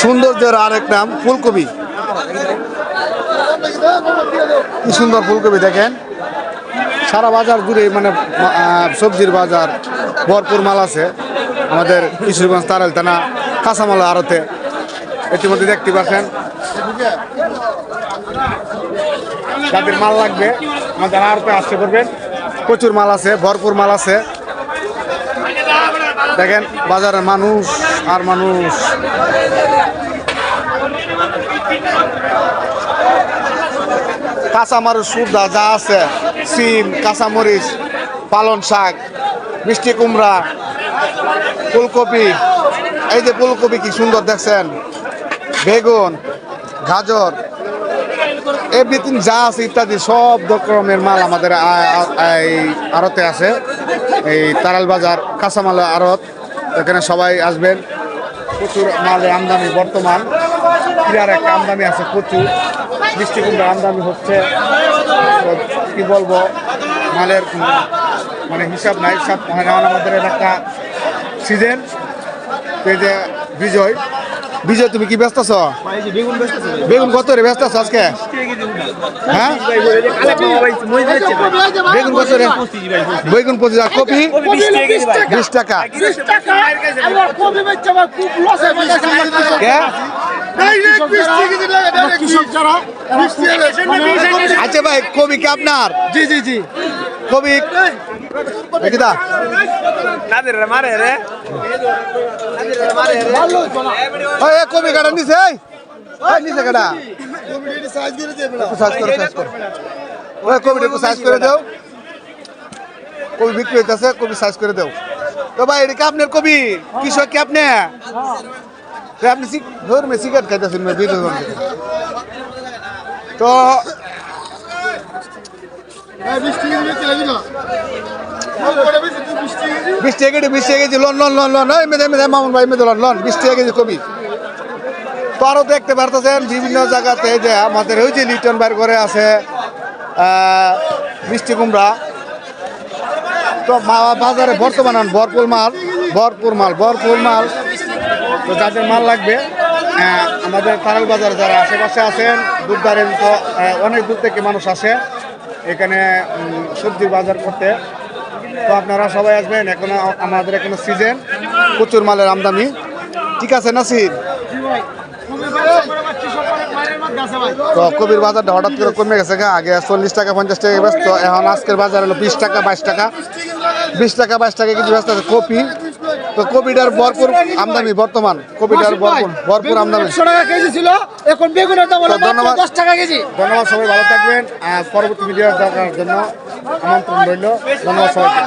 সৌন্দর্যের আরেক নাম ফুলকপি। কি সুন্দর ফুলকপি দেখেন। সারা বাজার জুড়ে মানে সবজির বাজার ভরপুর মাল আছে। আমাদের কিশোরগঞ্জ তারাল থানা, কাঁচামাল আড়তে। ইতিমধ্যে দেখতে পাচ্ছেন। যাদের মাল লাগবে, আমাদের আড়তে আসতে পারবেন। প্রচুর মাল আছে, ভরপুর মাল আছে। দেখেন, বাজারের মানুষ আর মানুষ। কাঁচামরিচ সুদা যা আছে, সিম, কাঁচামরিচ পালন শাক, মিষ্টি কুমড়া, ফুলকপি। এই যে ফুলকপি কি সুন্দর দেখছেন? বেগুন, গাজর এভরিথিং যা আছে ইত্যাদি সব রকমের মাল আমাদের এই আড়তে আছে। এই তারাল বাজার কাঁচামাল আড়ত। এখানে সবাই আসবেন। প্রচুর মালের আমদানি বর্তমান। ক্রিয়ার একটা আমদানি আছে প্রচুর। মিষ্টি আমদানি হচ্ছে। কি বলব, মালের মানে হিসাব নাই। না আমাদের একটা সিজন এই যে বিজয় বিজয়, তুমি কি ব্যস্ত আছো? বেগুন কত রে, ব্যস্ত আছো আজকে? হ্যাঁ? বেগুন কত রে? বেগুন পঁচিশ আর কপি? বিশ টাকা। আচ্ছা ভাই কবি কি আপনার? জি জি জি। কবি দেখি নাদের রে মারে রে। এ কবি কাটা নিছে এই। নিছে কাটা একটু সাইজ করে সাইজ করে। ওই কবিটা সাইজ করে দাও। কবি বিক্রি হইতেছে কবি সাইজ করে দাও। তো ভাই এটা কি আপনার কবি? কৃষক কি আপনি? আপনি সিগ- ধরুন সিগারেট খাইতেছেন তো বিশ টাকা কেজি বিশ টাকা কেজি লোন লোন লোন লোন। মেদে মেদে মামুন ভাই মেদে লোন লোন। বিশ টাকা কেজি কবি। তো আরও দেখতে পারতেছেন, বিভিন্ন জায়গাতে যে আমাদের ওই যে লিটন বার করে আছে মিষ্টি কুমড়া। তো বাজারে বর্তমান ভরপুর মাল ভরপুর মাল ভরপুর মাল। তো যাদের মাল লাগবে আমাদের তারাল বাজারে যারা আশেপাশে আছেন দাঁড়িয়ে তো অনেক দূর থেকে মানুষ আসে। এখানে উম, সবজির বাজার করতে। তো আপনারা সবাই আসবেন এখন আমাদের এখানে সিজন প্রচুর মালের আমদানি। ঠিক আছে নাসির? তো কবির বাজারটা হঠাৎ করে কমে গেছে আগে চল্লিশ টাকা পঞ্চাশ টাকা ব্যস্ত এখন আজকের বাজার হলো বিশ টাকা বাইশ টাকা। বিশ টাকা বাইশ টাকা কেজি ব্যস্ত আছে কপি। তো কপিটার ভরপুর আমদানি বর্তমান। কপিটার ভরপুর ভরপুর আমদানি। একশো টাকা কেজি ছিল এখন বেগুনের দাম হলো ধন্যবাদ। দশ টাকা কেজি। ধন্যবাদ সবাই ভালো থাকবেন। আর পরবর্তী ভিডিও দেখার জন্য আমন্ত্রণ রইল। ধন্যবাদ সবাইকে।